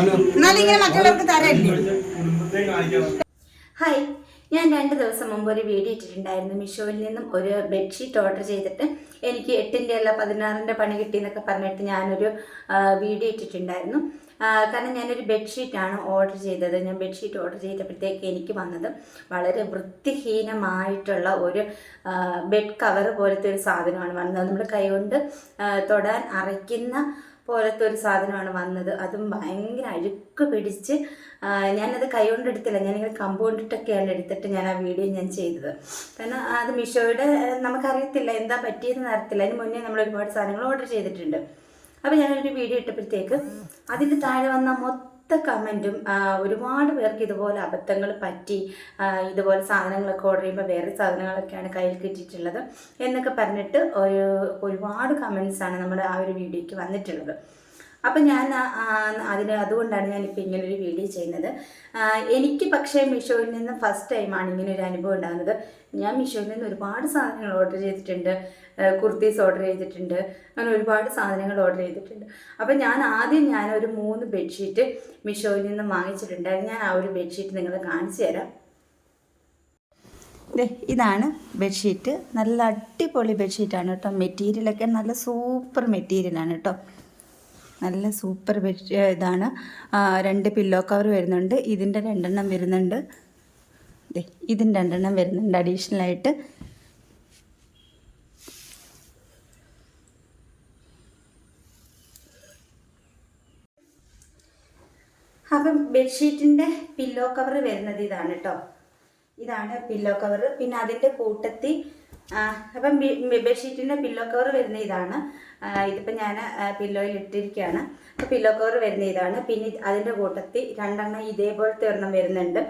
എന്നാലും ഇങ്ങനെ മറ്റുള്ളവർക്ക് തരല്ലേ? ഹായ്. ഞാൻ രണ്ട് ദിവസം മുമ്പ് ഒരു വീഡിയോ ഇട്ടിട്ടുണ്ടായിരുന്നു. മീഷോയിൽ നിന്നും ഒരു ബെഡ്ഷീറ്റ് ഓർഡർ ചെയ്തിട്ട് എനിക്ക് എട്ടിന്റെ അല്ല പതിനാറിന്റെ പണി കിട്ടി എന്നൊക്കെ പറഞ്ഞിട്ട് ഞാനൊരു വീഡിയോ ഇട്ടിട്ടുണ്ടായിരുന്നു. കാരണം ഞാനൊരു ബെഡ്ഷീറ്റാണ് ഓർഡർ ചെയ്തത്. ഞാൻ ബെഡ്ഷീറ്റ് ഓർഡർ ചെയ്തപ്പോഴത്തേക്ക് എനിക്ക് വന്നത് വളരെ വൃത്തിഹീനമായിട്ടുള്ള ഒരു ബെഡ് കവർ പോലത്തെ ഒരു സാധനമാണ് വന്നത്. നമ്മൾ കൈകൊണ്ട് തൊടാൻ അറയ്ക്കുന്ന പോലത്തെ ഒരു സാധനമാണ് വന്നത്. അതും ഭയങ്കര അഴുക്ക് പിടിച്ച് ഞാനത് കൈകൊണ്ട് എടുത്തില്ല. ഞാനിങ്ങനെ കമ്പൗണ്ടിട്ടൊക്കെയാണ് എടുത്തിട്ട് ഞാൻ ആ വീഡിയോ ഞാൻ ചെയ്തത്. കാരണം അത് മീഷോയുടെ നമുക്കറിയത്തില്ല എന്താ പറ്റിയതെന്ന് അറിയത്തില്ല. അതിന് മുന്നേ നമ്മൾ ഒരുപാട് സാധനങ്ങൾ ഓർഡർ ചെയ്തിട്ടുണ്ട്. അപ്പോൾ ഞാനൊരു വീഡിയോ ഇട്ടപ്പോഴത്തേക്ക് അതിന്റെ താഴെ വന്ന മൊത്ത കമന്റും ഒരുപാട് പേർക്ക് ഇതുപോലെ അബദ്ധങ്ങൾ പറ്റി ഇതുപോലെ സാധനങ്ങളൊക്കെ ഓർഡർ ചെയ്യുമ്പോൾ വേറെ സാധനങ്ങളൊക്കെയാണ് കയ്യിൽ കിട്ടിയിട്ടുള്ളത് എന്നൊക്കെ പറഞ്ഞിട്ട് ഒരു ഒരുപാട് കമൻസാണ് നമ്മുടെ ആ ഒരു വീഡിയോയ്ക്ക് വന്നിട്ടുള്ളത്. അപ്പം ഞാൻ അതിന് അതുകൊണ്ടാണ് ഞാനിപ്പോൾ ഇങ്ങനൊരു വീഡിയോ ചെയ്യുന്നത്. എനിക്ക് പക്ഷേ മീഷോയിൽ നിന്ന് ഫസ്റ്റ് ടൈമാണ് ഇങ്ങനെ ഒരു അനുഭവം ഉണ്ടാകുന്നത്. ഞാൻ മീഷോയിൽ നിന്ന് ഒരുപാട് സാധനങ്ങൾ ഓർഡർ ചെയ്തിട്ടുണ്ട്. കുർത്തീസ് ഓർഡർ ചെയ്തിട്ടുണ്ട്. അങ്ങനെ ഒരുപാട് സാധനങ്ങൾ ഓർഡർ ചെയ്തിട്ടുണ്ട്. അപ്പം ഞാൻ ആദ്യം ഞാൻ ഒരു മൂന്ന് ബെഡ്ഷീറ്റ് മീഷോയിൽ നിന്ന് വാങ്ങിച്ചിട്ടുണ്ടായിരുന്നു. ഞാൻ ആ ഒരു ബെഡ്ഷീറ്റ് നിങ്ങളെ കാണിച്ചു തരാം. ഇതാണ് ബെഡ്ഷീറ്റ് നല്ല അടിപൊളി ബെഡ്ഷീറ്റാണ് കേട്ടോ. മെറ്റീരിയലൊക്കെ നല്ല സൂപ്പർ മെറ്റീരിയലാണ് കേട്ടോ. നല്ല സൂപ്പർ ബെഡ് ഇതാണ്. രണ്ട് പില്ലോ കവർ വരുന്നുണ്ട്. ഇതിന്റെ രണ്ടെണ്ണം വരുന്നുണ്ട്. ഇതിന് രണ്ടെണ്ണം വരുന്നുണ്ട് അഡീഷണൽ ആയിട്ട്. അപ്പം ബെഡ്ഷീറ്റിന്റെ പില്ലോ കവർ വരുന്നത് ഇതാണ് കേട്ടോ ഇതാണ് പില്ലോ കവർ. പിന്നെ അതിന്റെ കൂട്ടത്തിൽ അപ്പം ബെഡ്ഷീറ്റിന്റെ പില്ലോ കവർ വരുന്ന ഇതാണ്. ഇതിപ്പോൾ ഞാൻ പില്ലോയിൽ ഇട്ടിരിക്കുകയാണ്. അപ്പോൾ പില്ലോ കവർ വരുന്ന ഇതാണ്. പിന്നെ അതിന്റെ കൂട്ടത്തിൽ രണ്ടെണ്ണം ഇതേപോലത്തെ ഒരെണ്ണം വരുന്നുണ്ട്.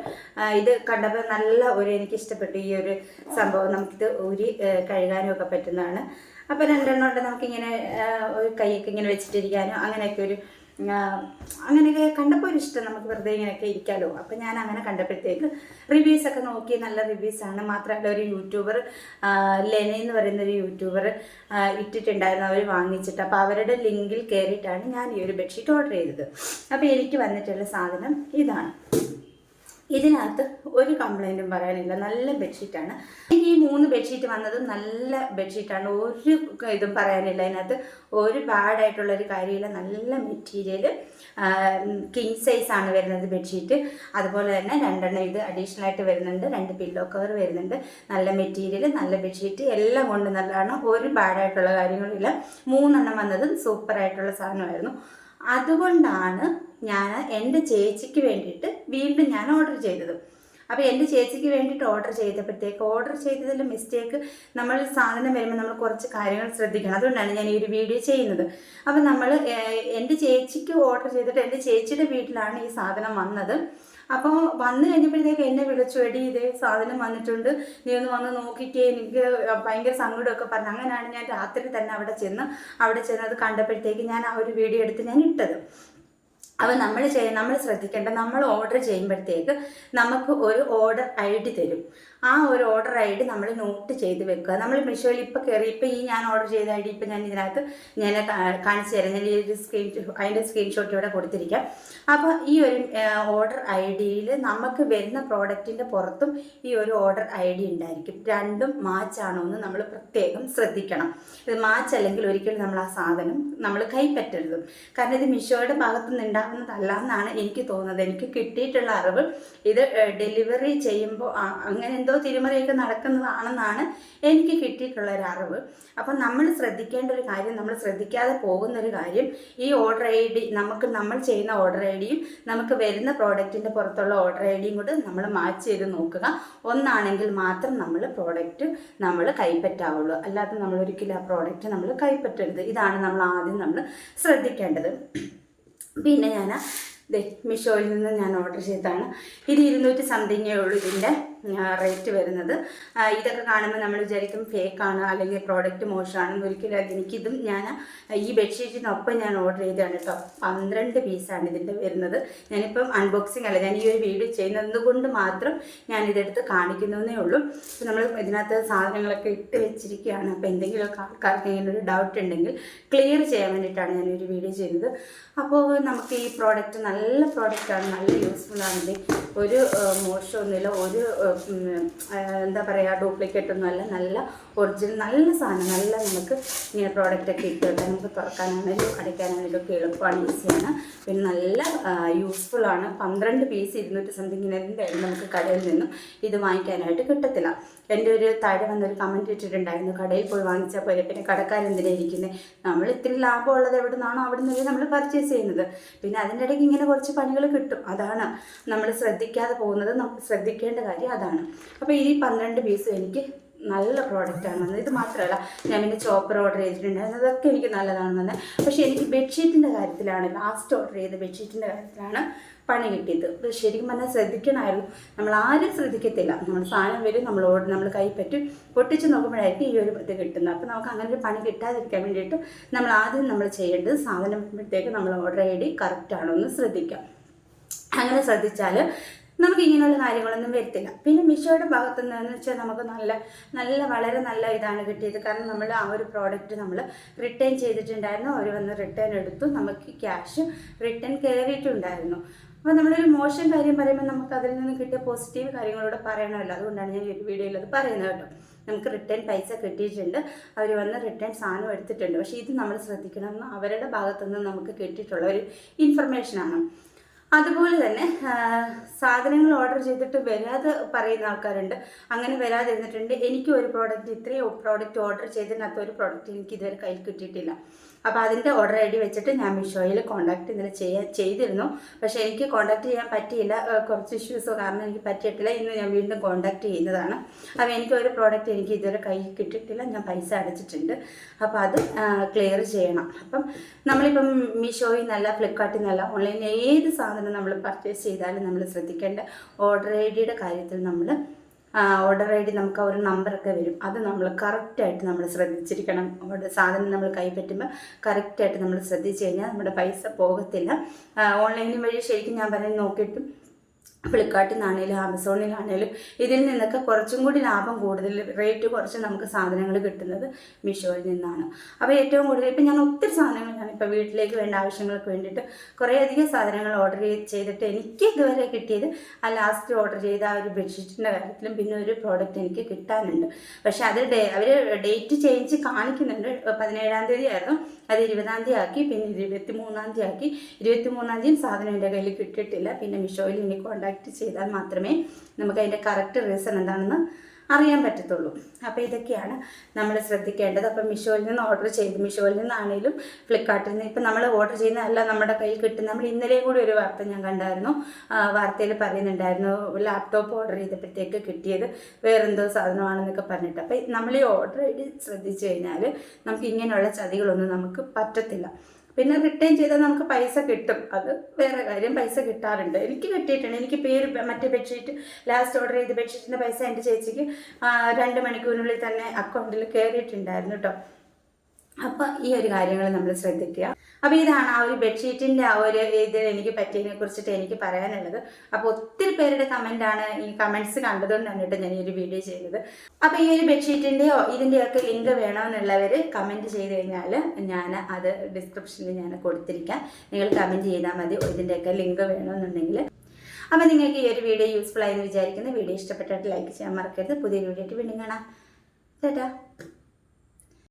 ഇത് കണ്ടപ്പോൾ നല്ല ഒരു എനിക്ക് ഇഷ്ടപ്പെട്ടു ഈ ഒരു സംഭവം നമുക്കിത് ഊരി കഴുകാനും ഒക്കെ പറ്റുന്നതാണ്. അപ്പോൾ രണ്ടെണ്ണം ഉണ്ട്. നമുക്കിങ്ങനെ ഒരു കൈയൊക്കെ ഇങ്ങനെ വെച്ചിട്ടിരിക്കാനോ അങ്ങനെയൊക്കെ ഒരു അങ്ങനെയൊക്കെ കണ്ടപ്പോൾ ഒരു ഇഷ്ടം നമുക്ക് വെറുതെ ഇങ്ങനെയൊക്കെ ഇരിക്കാമല്ലോ അപ്പോൾ ഞാൻ അങ്ങനെ കണ്ടപ്പോഴത്തേക്ക് റിവ്യൂസ് ഒക്കെ നോക്കി നല്ല റിവ്യൂസ് ആണ്. മാത്രമല്ല ഒരു യൂട്യൂബർ ലെന എന്ന് പറയുന്ന ഒരു യൂട്യൂബർ ഇട്ടിട്ടുണ്ടായിരുന്നു. അവർ വാങ്ങിച്ചിട്ട്. അപ്പോൾ അവരുടെ ലിങ്കിൽ കയറിയിട്ടാണ് ഞാൻ ഈ ഒരു ബെഡ്ഷീറ്റ് ഓർഡർ ചെയ്തത്. അപ്പോൾ എനിക്ക് വന്നിട്ടുള്ള സാധനം ഇതാണ്. ഇതിനകത്ത് ഒരു കംപ്ലൈന്റും പറയാനില്ല. നല്ല ബെഡ്ഷീറ്റാണ് ഈ മൂന്ന് ബെഡ്ഷീറ്റ് വന്നത് നല്ല ബെഡ്ഷീറ്റാണ് ഒരു ഇതും പറയാനില്ല. അതിനകത്ത് ഒരു ബാഡായിട്ടുള്ള ഒരു കാര്യമില്ല. നല്ല മെറ്റീരിയൽ കിങ് സൈസ് ആണ് വരുന്നത് ബെഡ്ഷീറ്റ് അതുപോലെ തന്നെ രണ്ടെണ്ണം ഇത് അഡീഷണൽ ആയിട്ട് വരുന്നുണ്ട്. രണ്ട് പില്ലോ കവർ വരുന്നുണ്ട്. നല്ല മെറ്റീരിയൽ നല്ല ബെഡ്ഷീറ്റ് എല്ലാം കൊണ്ട് നല്ലതാണ്. ഒരു ബാഡായിട്ടുള്ള കാര്യങ്ങളില്ല. മൂന്നെണ്ണം വന്നതും സൂപ്പറായിട്ടുള്ള സാധനമായിരുന്നു. അതുകൊണ്ടാണ് ഞാൻ എന്റെ ചേച്ചിക്ക് വേണ്ടിയിട്ട് വീണ്ടും ഞാൻ ഓർഡർ ചെയ്തത്. അപ്പോൾ എന്റെ ചേച്ചിക്ക് വേണ്ടിയിട്ട് ഓർഡർ ചെയ്തപ്പോഴത്തേക്ക് ഓർഡർ ചെയ്തതിൽ മിസ്റ്റേക്ക് നമ്മൾ സാധനം വരുമ്പോൾ നമ്മൾ കുറച്ച് കാര്യങ്ങൾ ശ്രദ്ധിക്കണം. അതുകൊണ്ടാണ് ഞാൻ ഈ ഒരു വീഡിയോ ചെയ്യുന്നത്. അപ്പോൾ നമ്മൾ എന്റെ ചേച്ചിക്ക് ഓർഡർ ചെയ്തിട്ട് എന്റെ ചേച്ചിയുടെ വീട്ടിലാണ് ഈ സാധനം വന്നത്. അപ്പോൾ വന്നു കഴിഞ്ഞപ്പോഴത്തേക്ക് എന്നെ വിളിച്ചു എടി ഇതേ സാധനം വന്നിട്ടുണ്ട്. നീ ഒന്ന് വന്ന് നോക്കിക്കേ. എനിക്ക് ഭയങ്കര സങ്കടമൊക്കെ പറഞ്ഞു. അങ്ങനെയാണ് ഞാൻ രാത്രി തന്നെ അവിടെ ചെന്ന് അവിടെ ചെന്ന് അത് കണ്ടപ്പോഴത്തേക്ക് ഞാൻ ആ ഒരു വീഡിയോ എടുത്ത് ഞാൻ ഇട്ടത്. അപ്പോൾ നമ്മൾ ചെയ്യ നമ്മൾ ശ്രദ്ധിക്കേണ്ട നമ്മൾ ഓർഡർ ചെയ്യുമ്പോഴത്തേക്ക് നമുക്ക് ഒരു ഓർഡർ ഐ ഡി തരും. ആ ഒരു ഓർഡർ ഐ ഡി നമ്മൾ നോട്ട് ചെയ്ത് വെക്കുക. നമ്മൾ മിഷോയിൽ ഇപ്പോൾ കയറി ഇപ്പോൾ ഈ ഞാൻ ഓർഡർ ചെയ്ത ഐ ഡി ഇപ്പോൾ ഞാൻ ഇതിനകത്ത് ഞാൻ കാണിച്ചു തരാം. ഞാൻ ഈ ഒരു സ്ക്രീൻ അതിന്റെ സ്ക്രീൻഷോട്ട് ഇവിടെ കൊടുത്തിരിക്കാം. അപ്പോൾ ഈ ഒരു ഓർഡർ ഐ ഡിയിൽ നമുക്ക് വരുന്ന പ്രോഡക്റ്റിന്റെ പുറത്തും ഈ ഒരു ഓർഡർ ഐ ഡി ഉണ്ടായിരിക്കും. രണ്ടും മാച്ച് ആണോ എന്ന് നമ്മൾ പ്രത്യേകം ശ്രദ്ധിക്കണം. ഇത് മാച്ച് അല്ലെങ്കിൽ ഒരിക്കലും നമ്മൾ ആ സാധനം നമ്മൾ കൈപ്പറ്റരുത്. കാരണം ഇത് മിഷോയുടെ ഭാഗത്തു നിന്ന് ഉണ്ടാകുന്നതല്ല എന്നാണ് എനിക്ക് തോന്നുന്നത്. എനിക്ക് കിട്ടിയിട്ടുള്ള അറിവ് ഇത് ഡെലിവറി ചെയ്യുമ്പോൾ അങ്ങനെ എന്തോ തിരിമറിയൊക്കെ നടക്കുന്നതാണെന്നാണ് എനിക്ക് കിട്ടിയിട്ടുള്ള ഒരു അറിവ്. അപ്പം നമ്മൾ ശ്രദ്ധിക്കേണ്ട ഒരു കാര്യം നമ്മൾ ശ്രദ്ധിക്കാതെ പോകുന്ന ഒരു കാര്യം ഈ ഓർഡർ ഐ ഡി നമുക്ക് നമ്മൾ ചെയ്യുന്ന ഓർഡർ ഐ ഡിയും നമുക്ക് വരുന്ന പ്രോഡക്റ്റിന്റെ പുറത്തുള്ള ഓർഡർ ഐ ഡിയും കൂടെ നമ്മൾ മാച്ച് ചെയ്ത് നോക്കുക. ഒന്നാണെങ്കിൽ മാത്രം നമ്മൾ പ്രോഡക്റ്റ് നമ്മൾ കൈപ്പറ്റാവുള്ളൂ. അല്ലാതെ നമ്മൾ ഒരിക്കലും ആ പ്രോഡക്റ്റ് നമ്മൾ കൈപ്പറ്റരുത്. ഇതാണ് നമ്മൾ ആദ്യം നമ്മൾ ശ്രദ്ധിക്കേണ്ടത്. പിന്നെ ഞാൻ മിഷോയിൽ നിന്ന് ഞാൻ ഓർഡർ ചെയ്തതാണ്. ഇത് ഇരുന്നൂറ്റി സംതിങ്ങേ ഉള്ളൂ ഇതിന്റെ റേറ്റ് വരുന്നത്. ഇതൊക്കെ കാണുമ്പോൾ നമ്മൾ വിചാരിക്കും ഫേക്കാണ് അല്ലെങ്കിൽ പ്രോഡക്റ്റ് മോശമാണ് ഒരിക്കലും എനിക്കിതും ഞാൻ ഈ ബെഡ്ഷീറ്റിനൊപ്പം ഞാൻ ഓർഡർ ചെയ്തതാണ് കേട്ടോ പന്ത്രണ്ട് പീസാണ് ഇതിന്റെ വരുന്നത്. ഞാനിപ്പം അൺബോക്സിങ് അല്ല ഞാൻ ഈ ഒരു വീഡിയോ ചെയ്യുന്നത് കൊണ്ട് മാത്രം ഞാൻ ഇതെടുത്ത് കാണിക്കുന്നതേ ഉള്ളൂ. നമ്മൾ ഇതിനകത്ത് സാധനങ്ങളൊക്കെ ഇട്ട് വെച്ചിരിക്കുകയാണ്. അപ്പോൾ എന്തെങ്കിലുമൊക്കെ ആൾക്കാർക്ക് ഇങ്ങനെ ഒരു ഡൗട്ട് ഉണ്ടെങ്കിൽ ക്ലിയർ ചെയ്യാൻ വേണ്ടിയിട്ടാണ് ഞാൻ ഒരു വീഡിയോ ചെയ്യുന്നത് അപ്പോൾ നമുക്ക് ഈ പ്രോഡക്റ്റ് നല്ല പ്രോഡക്റ്റാണ് നല്ല യൂസ്ഫുൾ ആണ്. ഇത് ഒരു മോശമൊന്നുമില്ല. ഒരു എന്താ പറയുക ഡ്യൂപ്ലിക്കേറ്റ് ഒന്നുമല്ല നല്ല ഒറിജിനൽ നല്ല സാധനം നല്ല നമുക്ക് ഇങ്ങനെ പ്രോഡക്റ്റ് ഒക്കെ ഇട്ട് വെക്കാൻ നമുക്ക് തുറക്കാനാണെങ്കിലും അടയ്ക്കാനാണെങ്കിലും ഒക്കെ എളുപ്പമാണ് ഈസിയാണ്. പിന്നെ നല്ല യൂസ്ഫുൾ ആണ്. പന്ത്രണ്ട് പീസ് ഇരുന്നൂറ്റി സംതിങ്ങിന് എന്തായാലും നമുക്ക് കടയിൽ നിന്നും ഇത് വാങ്ങിക്കാനായിട്ട് കിട്ടത്തില്ല. എന്റെ ഒരു താഴെ വന്നൊരു കമന്റ് ഇട്ടിട്ടുണ്ടായിരുന്നു കടയിൽ പോയി വാങ്ങിച്ചാൽ പോലെ പിന്നെ കടക്കാരെന്തിനാ ഇരിക്കുന്നത് നമ്മൾ ഇത്തിരി ലാഭമുള്ളത് എവിടെ നിന്നാണോ അവിടെ നിന്നല്ലേ നമ്മൾ പർച്ചേസ് ചെയ്യുന്നത്. പിന്നെ അതിന്റെ ഇടയ്ക്ക് ഇങ്ങനെ കുറച്ച് പണികൾ കിട്ടും. അതാണ് നമ്മൾ ശ്രദ്ധിക്കാതെ പോകുന്നത്. നമ്മൾ ശ്രദ്ധിക്കേണ്ട കാര്യം അതാണ്. അപ്പോൾ ഈ പന്ത്രണ്ട് പീസ് എനിക്ക് നല്ല പ്രോഡക്റ്റാണ് വന്നത് ഇത് മാത്രമല്ല ഞാൻ പിന്നെ ചോപ്പർ ഓർഡർ ചെയ്തിട്ടുണ്ടായിരുന്നു. അതൊക്കെ എനിക്ക് നല്ലതാണ് വന്നത് പക്ഷേ എനിക്ക് ബെഡ്ഷീറ്റിന്റെ കാര്യത്തിലാണ് ലാസ്റ്റ് ഓർഡർ ചെയ്ത ബെഡ്ഷീറ്റിന്റെ കാര്യത്തിലാണ് പണി കിട്ടിയത്. ശരിക്കും പറഞ്ഞാൽ ശ്രദ്ധിക്കണമായിരുന്നു. നമ്മൾ ആരും ശ്രദ്ധിക്കത്തില്ല. നമ്മൾ സാധനം വരും നമ്മൾ ഓർഡർ നമ്മൾ കൈ പറ്റും. പൊട്ടിച്ച് നോക്കുമ്പോഴായിരിക്കും ഈ ഒരു ഇത് കിട്ടുന്നത്. അപ്പോൾ നമുക്ക് അങ്ങനെ ഒരു പണി കിട്ടാതിരിക്കാൻ വേണ്ടിയിട്ട് നമ്മൾ ആദ്യം നമ്മൾ ചെയ്യേണ്ടത് സാധനം വരുമ്പോഴത്തേക്ക് നമ്മൾ ഓർഡർ ഐ ഡി കറക്റ്റാണോ എന്ന് ശ്രദ്ധിക്കാം. അങ്ങനെ ശ്രദ്ധിച്ചാൽ നമുക്ക് ഇങ്ങനെയുള്ള കാര്യങ്ങളൊന്നും വരത്തില്ല. പിന്നെ മിഷോയുടെ ഭാഗത്തു നിന്നെന്ന് വെച്ചാൽ നമുക്ക് നല്ല നല്ല വളരെ നല്ല ഇതാണ് കിട്ടിയത്. കാരണം നമ്മൾ ആ ഒരു പ്രോഡക്റ്റ് നമ്മൾ റിട്ടേൺ ചെയ്തിട്ടുണ്ടായിരുന്നു. അവർ വന്ന് റിട്ടേൺ എടുത്തു. നമുക്ക് ക്യാഷ് റിട്ടേൺ കയറിയിട്ടുണ്ടായിരുന്നു. അപ്പോൾ നമ്മളൊരു മോശം കാര്യം പറയുമ്പോൾ നമുക്ക് അതിൽ നിന്ന് കിട്ടിയ പോസിറ്റീവ് കാര്യങ്ങളോട് പറയണമല്ലോ. അതുകൊണ്ടാണ് ഞാൻ ഈ വീഡിയോയിൽ അത് പറയുന്നത് കേട്ടോ. നമുക്ക് റിട്ടേൺ പൈസ കിട്ടിയിട്ടുണ്ട്. അവർ വന്ന് റിട്ടേൺ സാധനം എടുത്തിട്ടുണ്ട്. പക്ഷേ ഇത് നമ്മൾ ശ്രദ്ധിക്കണമെന്ന് അവരുടെ ഭാഗത്തുനിന്ന് നമുക്ക് കിട്ടിയിട്ടുള്ള ഒരു ഇൻഫർമേഷനാണ് അതുപോലെ തന്നെ സാധനങ്ങൾ ഓർഡർ ചെയ്തിട്ട് വരാതെ പറയുന്ന ആൾക്കാരുണ്ട്. അങ്ങനെ വരാതെ ഇരുന്നിട്ടുണ്ട് എനിക്ക് ഒരു പ്രോഡക്റ്റ് ഇത്രയും പ്രോഡക്റ്റ് ഓർഡർ ചെയ്തതിനകത്ത് ഒരു പ്രോഡക്റ്റ് എനിക്ക് ഇതുവരെ കയ്യിൽ കിട്ടിയിട്ടില്ല. അപ്പോൾ അതിന്റെ ഓർഡർ ഐ ഡി വെച്ചിട്ട് ഞാൻ മീഷോയിൽ കോൺടാക്ട് ഇന്നലെ ചെയ്യാൻ ചെയ്തിരുന്നു. പക്ഷേ എനിക്ക് കോൺടാക്ട് ചെയ്യാൻ പറ്റിയില്ല. കുറച്ച് ഇഷ്യൂസ് കാരണം എനിക്ക് പറ്റിയിട്ടില്ല. ഇന്ന് ഞാൻ വീണ്ടും കോൺടാക്ട് ചെയ്യുന്നതാണ്. അപ്പോൾ എനിക്ക് ഒരു പ്രോഡക്റ്റ് എനിക്ക് ഇതുവരെ കയ്യിൽ കിട്ടിയിട്ടില്ല. ഞാൻ പൈസ അടച്ചിട്ടുണ്ട്. അപ്പോൾ അത് ക്ലിയർ ചെയ്യണം. അപ്പം നമ്മളിപ്പം മീഷോയിൽ നിന്നല്ല ഫ്ലിപ്കാർട്ടിൽ നിന്നല്ല ഓൺലൈനിൽ ഏത് സാധനം നമ്മൾ പർച്ചേസ് ചെയ്താലും നമ്മൾ ശ്രദ്ധിക്കേണ്ട ഓർഡർ ഐ ഡിയുടെ കാര്യത്തിൽ നമ്മൾ ഓർഡർ ഐ ഡി നമുക്ക് ഒരു നമ്പറൊക്കെ വരും. അത് നമ്മൾ കറക്റ്റായിട്ട് നമ്മൾ ശ്രദ്ധിച്ചിരിക്കണം. ഓർഡർ സാധനം നമ്മൾ കൈപ്പറ്റുമ്പോൾ കറക്റ്റായിട്ട് നമ്മൾ ശ്രദ്ധിച്ചു കഴിഞ്ഞാൽ നമ്മുടെ പൈസ പോകത്തില്ല. ഓൺലൈനിൽ വഴി ശരിക്കും ഞാൻ പറയുന്നത് നോക്കിയിട്ടും ഫ്ലിപ്കാർട്ടിൽ നിന്നാണേലും ആമസോണിലാണേലും ഇതിൽ നിന്നൊക്കെ കുറച്ചും കൂടി ലാഭം കൂടുതൽ റേറ്റ് കുറച്ച് നമുക്ക് സാധനങ്ങൾ കിട്ടുന്നത് മീഷോയിൽ നിന്നാണ്. അപ്പോൾ ഏറ്റവും കൂടുതൽ ഇപ്പം ഞാൻ ഒത്തിരി സാധനങ്ങൾ ഞാൻ ഇപ്പോൾ വീട്ടിലേക്ക് വേണ്ട ആവശ്യങ്ങൾക്ക് വേണ്ടിയിട്ട് കുറേയധികം സാധനങ്ങൾ ഓർഡർ ചെയ്തിട്ട് എനിക്ക് ഇതുവരെ കിട്ടിയത് ആ ലാസ്റ്റ് ഓർഡർ ചെയ്ത ആ ഒരു ബെഡ്ഷീറ്റിന്റെ കാര്യത്തിലും പിന്നെ ഒരു പ്രോഡക്റ്റ് എനിക്ക് കിട്ടാനുണ്ട്. പക്ഷേ അത് അവർ ഡേറ്റ് ചേഞ്ച് കാണിക്കുന്നുണ്ട്. പതിനേഴാം തീയതി ആയിരുന്നു. അത് ഇരുപതാം തീയതി ആക്കി പിന്നെ ഇരുപത്തി മൂന്നാം തീയതി ആക്കി. ഇരുപത്തി മൂന്നാം തീയതി സാധനം എന്റെ കയ്യിൽ കിട്ടിയിട്ടില്ല. പിന്നെ മിഷോയിൽ ഇനി കോൺടാക്ട് ചെയ്താൽ മാത്രമേ നമുക്ക് അതിന്റെ കറക്റ്റ് റീസൺ എന്താണെന്ന് അറിയാൻ പറ്റത്തുള്ളൂ. അപ്പോൾ ഇതൊക്കെയാണ് നമ്മൾ ശ്രദ്ധിക്കേണ്ടത്. അപ്പം മിഷോയിൽ നിന്ന് ഓർഡർ ചെയ്ത് മിഷോയിൽ നിന്നാണെങ്കിലും ഫ്ലിപ്കാർട്ടിൽ നിന്ന് ഇപ്പം നമ്മൾ ഓർഡർ ചെയ്യുന്നതല്ല നമ്മുടെ കയ്യിൽ കിട്ടും നമ്മൾ ഇന്നലെയും കൂടി ഒരു വാർത്ത ഞാൻ കണ്ടായിരുന്നു. വാർത്തയിൽ പറയുന്നുണ്ടായിരുന്നു ലാപ്ടോപ്പ് ഓർഡർ ചെയ്തപ്പോഴത്തേക്ക് കിട്ടിയത് വേറെന്തോ സാധനമാണെന്നൊക്കെ പറഞ്ഞിട്ട്. അപ്പം നമ്മൾ ഈ ഓർഡർ ഐ ശ്രദ്ധിച്ചു കഴിഞ്ഞാൽ നമുക്ക് ഇങ്ങനെയുള്ള ചതികളൊന്നും നമുക്ക് പറ്റത്തില്ല. പിന്നെ റിട്ടേൺ ചെയ്താൽ നമുക്ക് പൈസ കിട്ടും. അത് വേറെ കാര്യം. പൈസ കിട്ടാറുണ്ട്. എനിക്ക് കിട്ടിയിട്ടുണ്ട്. എനിക്ക് പേര് മറ്റേ ബെഡ്ഷീറ്റ് ലാസ്റ്റ് ഓർഡർ ചെയ്ത ബെഡ്ഷീറ്റിന്റെ പൈസ എന്റെ ചേച്ചിക്ക് രണ്ട് മണിക്കൂറിനുള്ളിൽ തന്നെ അക്കൗണ്ടിൽ കയറിയിട്ടുണ്ടായിരുന്നു കേട്ടോ അപ്പോൾ ഈ ഒരു കാര്യങ്ങൾ നമ്മൾ ശ്രദ്ധിക്കുക. അപ്പോൾ ഇതാണ് ആ ഒരു ബെഡ്ഷീറ്റിന്റെ ആ ഒരു ഇതിൽ എനിക്ക് പറ്റിയതിനെ കുറിച്ചിട്ട് എനിക്ക് പറയാനുള്ളത്. അപ്പോൾ ഒത്തിരി പേരുടെ കമന്റ് ആണ് ഈ കമന്റ്സ് കണ്ടതുകൊണ്ടാണ് തന്നിട്ട് ഞാൻ ഈ ഒരു വീഡിയോ ചെയ്യുന്നത്. അപ്പോൾ ഈ ഒരു ബെഡ്ഷീറ്റിന്റെയോ ഇതിന്റെയൊക്കെ ലിങ്ക് വേണമെന്നുള്ളവർ കമന്റ് ചെയ്ത് കഴിഞ്ഞാൽ ഞാൻ അത് ഡിസ്ക്രിപ്ഷനിൽ ഞാൻ കൊടുത്തിരിക്കാം. നിങ്ങൾ കമന്റ് ചെയ്താൽ മതി. ഇതിന്റെയൊക്കെ ലിങ്ക് വേണമെന്നുണ്ടെങ്കിൽ അപ്പോൾ നിങ്ങൾക്ക് ഈ ഒരു വീഡിയോ യൂസ്ഫുൾ ആയെന്ന് വിചാരിക്കുന്ന. വീഡിയോ ഇഷ്ടപ്പെട്ടിട്ട് ലൈക്ക് ചെയ്യാൻ മറക്കരുത്. പുതിയ വീഡിയോ ആയിട്ട് വീണ്ടും കാണാം. ചേട്ടാ.